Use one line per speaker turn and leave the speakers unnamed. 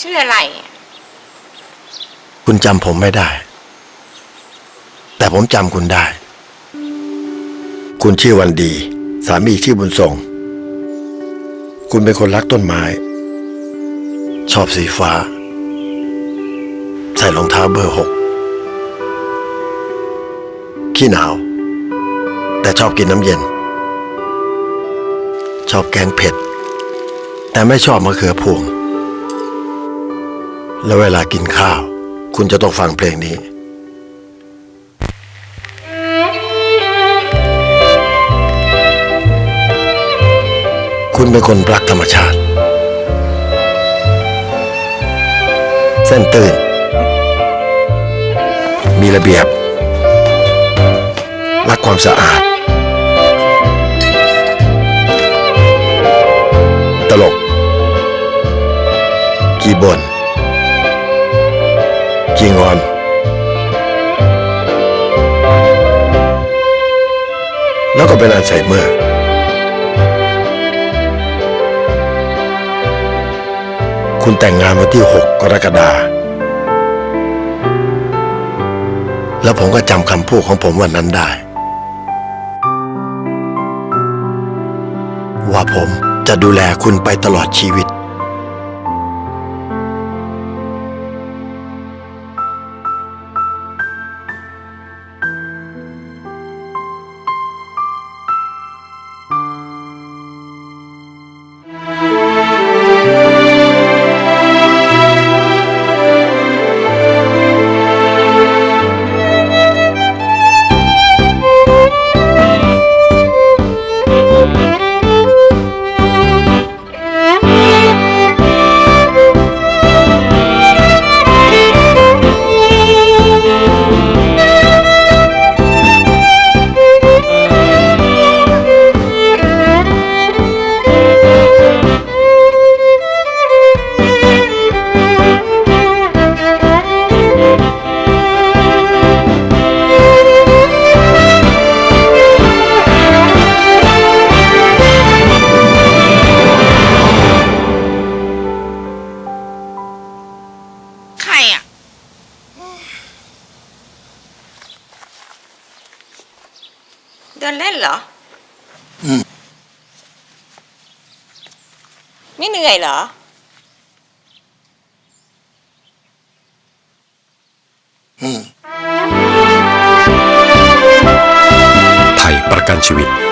ชื่ออะไร
คุณจำผมไม่ได้ แต่ผมจำคุณได้ คุณชื่อวันดี สามีชื่อบุญส่ง คุณเป็นคนรักต้นไม้ ชอบสีฟ้า ใส่รองเท้าเบอร์หกขี้หนาว แต่ชอบกินน้ำเย็น ชอบแกงเผ็ด แต่ไม่ชอบมะเขือพวง แล้วเวลากินข้าว คุณจะต้องฟังเพลงนี้ คุณเป็นคนรักธรรมชาติ เส้นตื่น มีระเบียบ รักความสะอาด ตลก กีบน จีงอนแล้วก็เป็นอัลไซเมอร์คุณแต่งงานวันที่ 6 กรกฎาแล้วผมก็จำคำพูดของผมวันนั้นได้ ว่าผมจะดูแลคุณไปตลอดชีวิต
เดินเล่นเหรอ
อืม
ไม่เหนื่อยเหรอ
อืม
ไทยประกันชีวิต